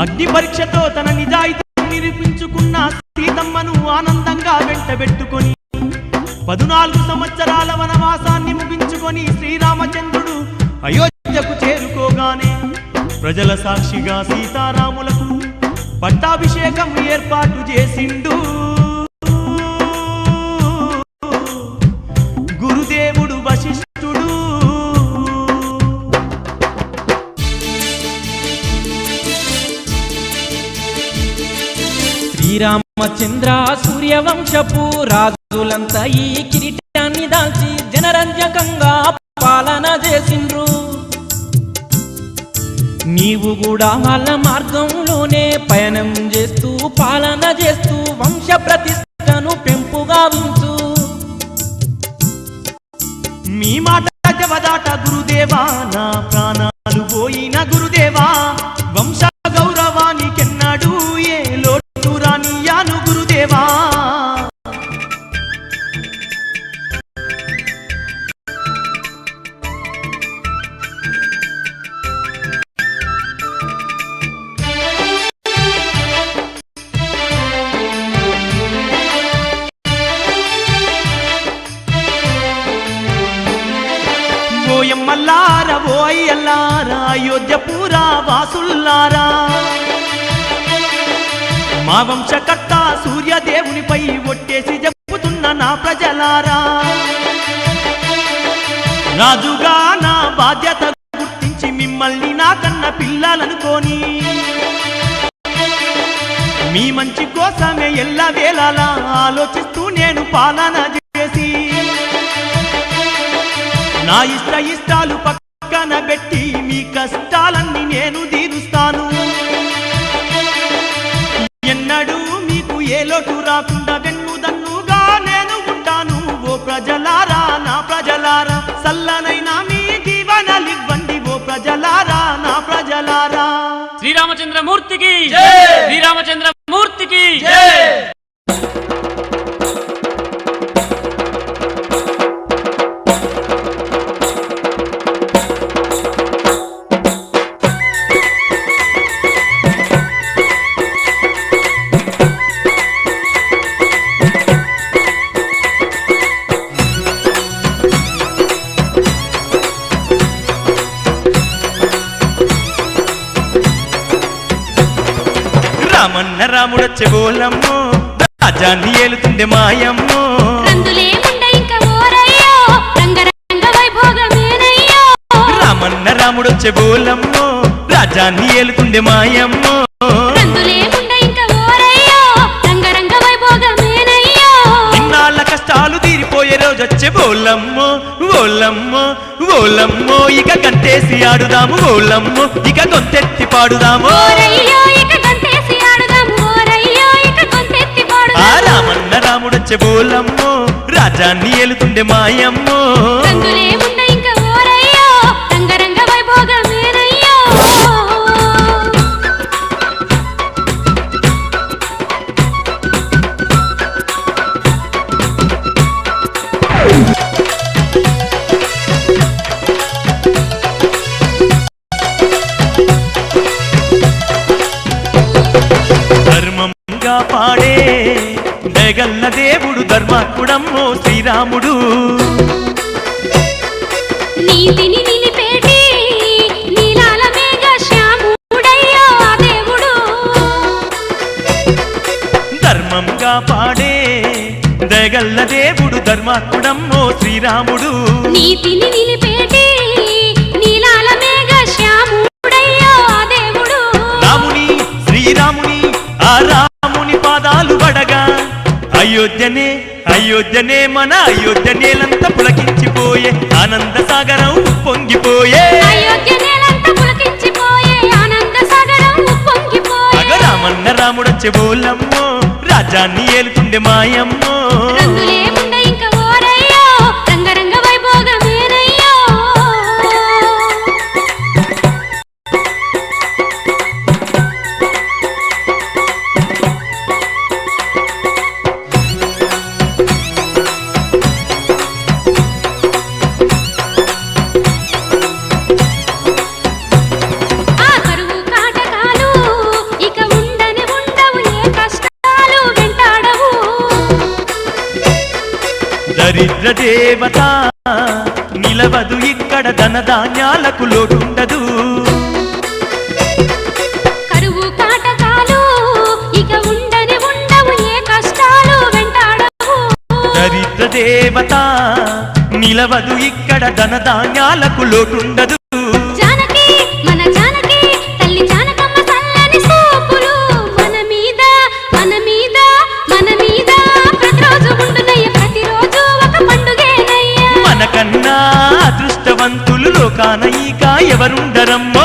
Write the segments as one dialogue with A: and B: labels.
A: అగ్ని పరీక్షతో తన నిజాయితీ నిరూపించుకున్న సీతమ్మను ఆనందంగా వెంటబెట్టుకొని పదునాలుగు సంవత్సరాల వనవాసాన్ని ముగించుకొని శ్రీరామచంద్రుడు అయోధ్యకు చేరుకోగానే ప్రజల సాక్షిగా సీతారాములకు పట్టాభిషేకం ఏర్పాటు చేసిండు.
B: శ్రీరామచంద్ర సూర్యవంశపు రాజులంతా ఈ కిరీటాన్ని దాల్చి జనరంజకంగా పాలన చేసిండ్రు. నీవు కూడా వాళ్ళ మార్గంలోనే పయనం చేస్తూ పాలన చేస్తూ వంశ ప్రతిష్టను పెంపుగా ఉంచు.
A: మీ మాట జవదాట గురుదేవా నా ప్రాణ వాసుల్లారా మా వంశకర్త సూర్యదేవునిపై ఒట్టేసి చెప్పుతున్న నా ప్రజలారా. రాజుగా నా బాధ్యత గుర్తించి మిమ్మల్ని నా కన్న పిల్లలనుకోని. మీ మంచి కోసమే ఎల్ల వేళలా ఆలోచిస్తూ నేను పాలన చేసి. నా ఇష్ట ఇష్టాలు పక్కన పెట్టి
C: శ్రీరామచంద్రమూర్తికి
A: జై! రామన్న రాముడొచ్చే బోలమ్మో రాజాన్ని ఏలుతుండే మాయమ్మో. రామన్న రాముడొచ్చే బోలమ్మో రాజాన్ని ఏలుతుండే మాయమ్మో. ఇన్నాళ్ళ కష్టాలు తీరిపోయే రోజొచ్చే బోలమ్మో ఓలమ్మో ఓలమ్మో ఇక గంతేసి ఆడుదాము ఓలమ్మో ఇక గొంతెత్తి పాడుదాము.
D: ఇక
A: ఆ రామన్న రాముడొచ్చే బోలమ్మో రాజాన్ని ఏలుతుండే మాయమ్మో. దయగల్ల దేవుడు ధర్మాత్ముడమ్మో శ్రీరాముడు.
D: నీతిని నిలిపేటి నీలాల మేఘ శ్యాముడయ్యో ఆ దేవుడు.
A: ధర్మంగా పాడే దయగల్ల దేవుడు ధర్మాత్ముడమ్మో శ్రీరాముడు.
D: నీతిని నిలిపేటి నీలాల మేఘ శ్యాముడయ్యో ఆ దేవుడు.
A: రాముని శ్రీరాముని అయోధ్యనే అయోధ్యనే మన పొంగిపోయే
D: అయోధ్య నేలంతా పులకించిపోయే. ఆనంద సాగరం ఉప్పొంగిపోయే.
A: అగరామన్న రాముడొచ్చే బోలమ్మో రాజాన్ని ఏలుతుండే మాయమ్మో. దేవత నిలవదు ఇక్కడ ధనధాన్యాలకు లోటుండదు.
D: కరువు కాటకాలు ఇక ఉండని ఉండవు ఏ కష్టాలు వెంటాడవు.
A: దరిద్ర దేవత నిలవదు ఇక్కడ ధనధాన్యాలకు లోటుండదు. ఎవరుండరమ్మో?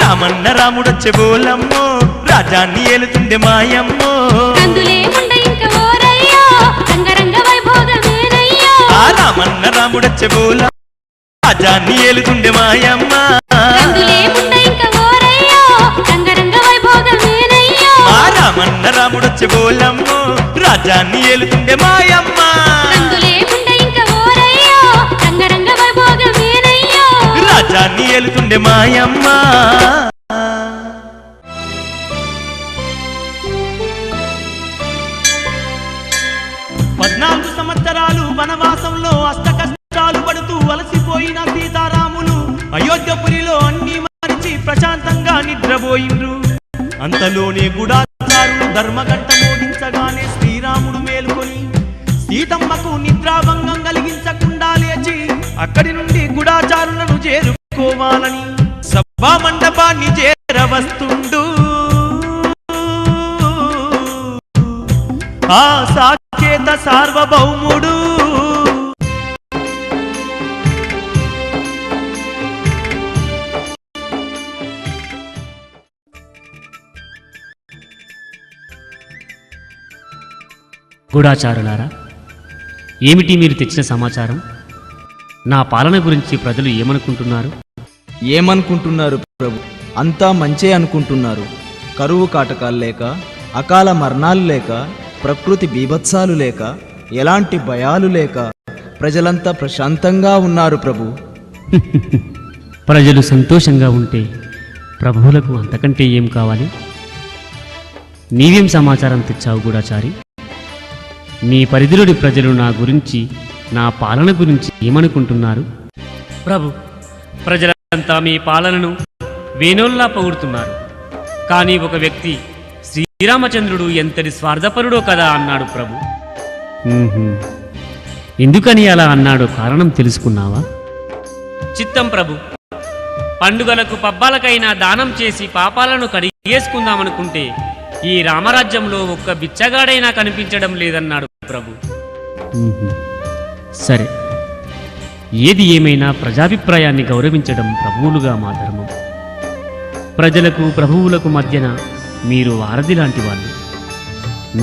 A: రామన్న రాముడొచ్చే బోలమ్మో రాజాన్ని ఏలుతుండే మాయమ్మో. ఆ రామన్న రాముడొచ్చే బోల రాజాన్ని ఏలుతుండే మాయమ్మ. రామన్న రాముడొచ్చే బోలమ్మో రాజాన్ని ఏలుతుండే మాయమ్మ. ఏలుతుండే మాయమ్మ. పద్నాలుగు సంవత్సరాలు వనవాసంలో అష్ట కష్టాలు పడుతూ అలసిపోయిన సీతారాములు అయోధ్యపురిలో అన్ని మరిచి ప్రశాంతంగా నిద్రపోయిండ్రు. అంతలోనే గుడాచారులు ధర్మగంట మోగించగానే శ్రీరాముడు మేలుకొని సీతమ్మకు నిద్రాభంగం కలిగించకుండా లేచి అక్కడి నుండి చేరుకోవాలని సభా మండపాన్ని చేరవస్తుండు. ఆ సాకేత సార్వభౌముడు.
C: గూఢాచారులారా ఏమిటి మీరు తెచ్చిన సమాచారం? నా పాలన గురించి ప్రజలు ఏమనుకుంటున్నారు?
E: ఏమనుకుంటున్నారు ప్రభు? అంతా మంచే అనుకుంటున్నారు. కరువు కాటకాలు లేక అకాల మరణాలు లేక ప్రకృతి బీభత్సాలు లేక ఎలాంటి భయాలు లేక ప్రజలంతా ప్రశాంతంగా ఉన్నారు ప్రభు.
C: ప్రజలు సంతోషంగా ఉంటే ప్రభువులకు అంతకంటే ఏం కావాలి? నీవేం సమాచారం తెచ్చావు గూఢాచారి? నీ పరిధిలోని ప్రజలు నా గురించి నా పాలన గురించి ఏమనుకుంటున్నారు? ప్రభు ప్రజలంతా మీ పాలనను వేణోల్లా పొగుడుతున్నారు. కానీ ఒక వ్యక్తి శ్రీరామచంద్రుడు ఎంతటి స్వార్థపరుడో కదా అన్నాడు ప్రభు. ఎందుకని అలా అన్నాడో కారణం తెలుసుకున్నావా? చిత్తం ప్రభు పండుగలకు పబ్బాలకైనా దానం చేసి పాపాలను కడిగేసుకుందామనుకుంటే ఈ రామరాజ్యంలో ఒక్క బిచ్చగాడైనా కనిపించడం లేదన్నాడు ప్రభు. సరే. ఏది ఏమైనా ప్రజాభిప్రాయాన్ని గౌరవించడం ప్రభువులుగా మా ధర్మం. ప్రజలకు ప్రభువులకు మధ్యన మీరు వారధి లాంటి వాళ్ళు.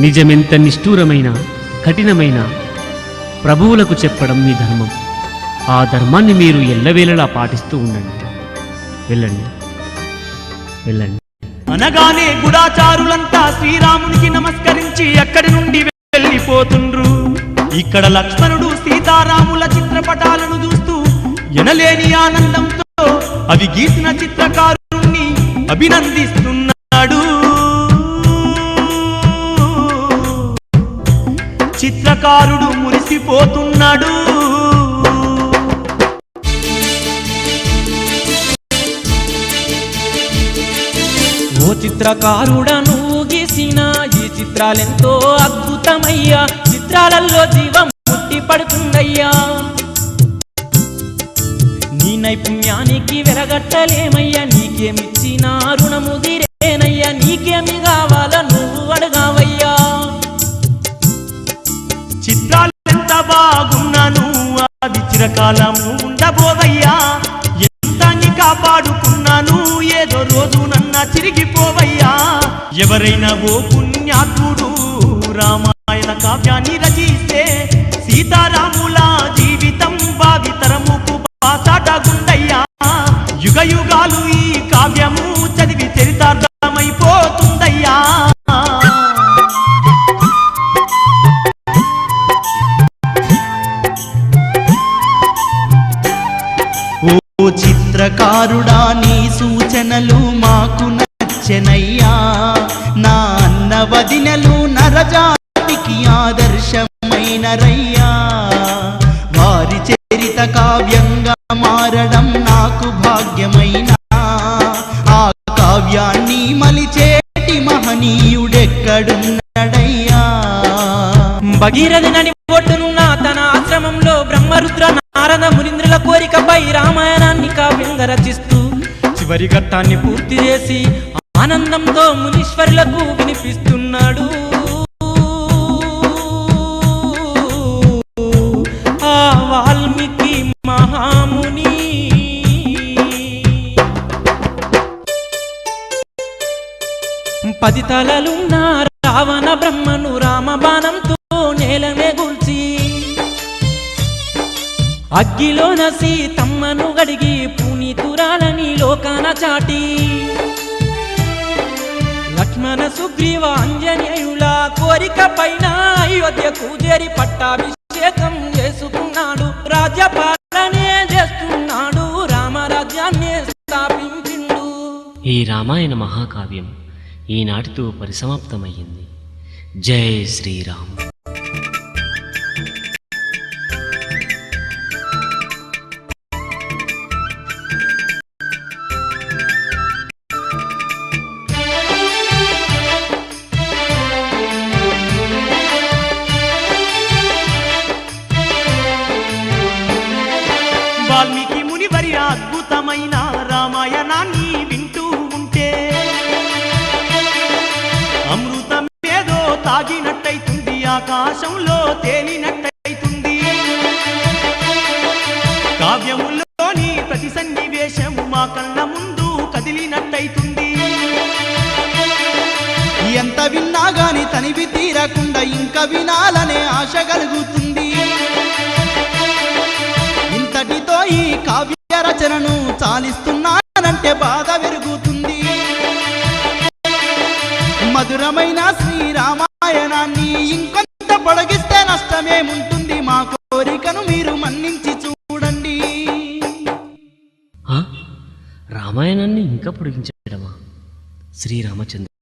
C: నిజమెంత నిష్ఠూరమైన కఠినమైన ప్రభువులకు చెప్పడం మీ ధర్మం. ఆ ధర్మాన్ని మీరు ఎల్లవేళలా పాటిస్తూ ఉండండి. వెళ్ళండి. వెళ్ళండి.
A: అనగానే గుడాచారులంతా శ్రీరామునికి నమస్కరించి అక్కడి నుండి వెళ్ళిపోతుండ్రు. ఇక్కడ లక్ష్మణుడు సీతారాముల చిత్రపటాలను చూస్తూ ఎనలేని ఆనందంతో అవి గీసిన చిత్రకారుణ్ణి అభినందిస్తున్నాడు. చిత్రకారుడు మురిసిపోతున్నాడు.
B: ఓ చిత్రకారుడను గీసిన ఈ చిత్రాలెంతో అద్భుతమయ్యా. చిత్రాలలో జీవం పుట్టి పడుతుందయ్యా. నీ నైపుణ్యానికి వెలగట్టలేమయ్యా నీకేమిచ్చిన రుణము తీరేనయ్యా నీకేమి కావాలా నువ్వు అడగావయ్యా.
A: చిత్రాలు ఎంత బాగున్నాను అవి చిరకాలము ఉండబోవయ్యా ఎంతాన్ని కాపాడుకున్నాను ఏదో రోజు నన్న చిరిగిపోవయ్యా. ఎవరైనా ఓ పుణ్యాత్ముడు రామాయణ కావ్యాన్ని రచిస్తే సీతారాముల జీవితం భావితరముకు పాసాటగుండయ్యా యుగ యుగాలు ఈ కావ్యము చదివి చరితార్థమైపోతుందయ్యా.
F: ఓ చిత్రకారుడా నీ సూచనలు మాకు
B: భగీరథి ఒడ్డునున్న తన ఆశ్రమంలో బ్రహ్మరుద్ర నారద మురింద్రుల కోరికపై రామాయణాన్ని కావ్యంగా రచిస్తూ చివరి ఘట్టాన్ని పూర్తి చేసి ఆనందంతో మునీశ్వరులకు వినిపిస్తున్నాడు. ఆ వాల్మీకి మహాముని. పది తలలు అగ్గిలోన సీతమ్మను గడిగి పునీతురాలని లోకాన చాటి. లక్ష్మణ సుగ్రీవ అంజనేయుల కోరిక పైన అయోధ్యకు చేరి పట్టాభిషేకం చేసుకున్నాడు. రాజ్యపాలనే చేస్తున్నాడు రామరాజ్యాన్ని స్థాపించిండు.
C: ఈ రామాయణ మహాకావ్యం ఈనాటితో పరిసమాప్తమయ్యింది. జై శ్రీరామ్.
F: రచనను బాధ పెరుగుతుంది మధురమైన శ్రీరామాయణాన్ని ఇంకొంత పొడిగిస్తే నష్టమేముంటుంది? మా కోరికను మీరు మన్నించి చూడండి.
C: రామాయణాన్ని ఇంకా పొడిగించడమా? శ్రీరామచంద్ర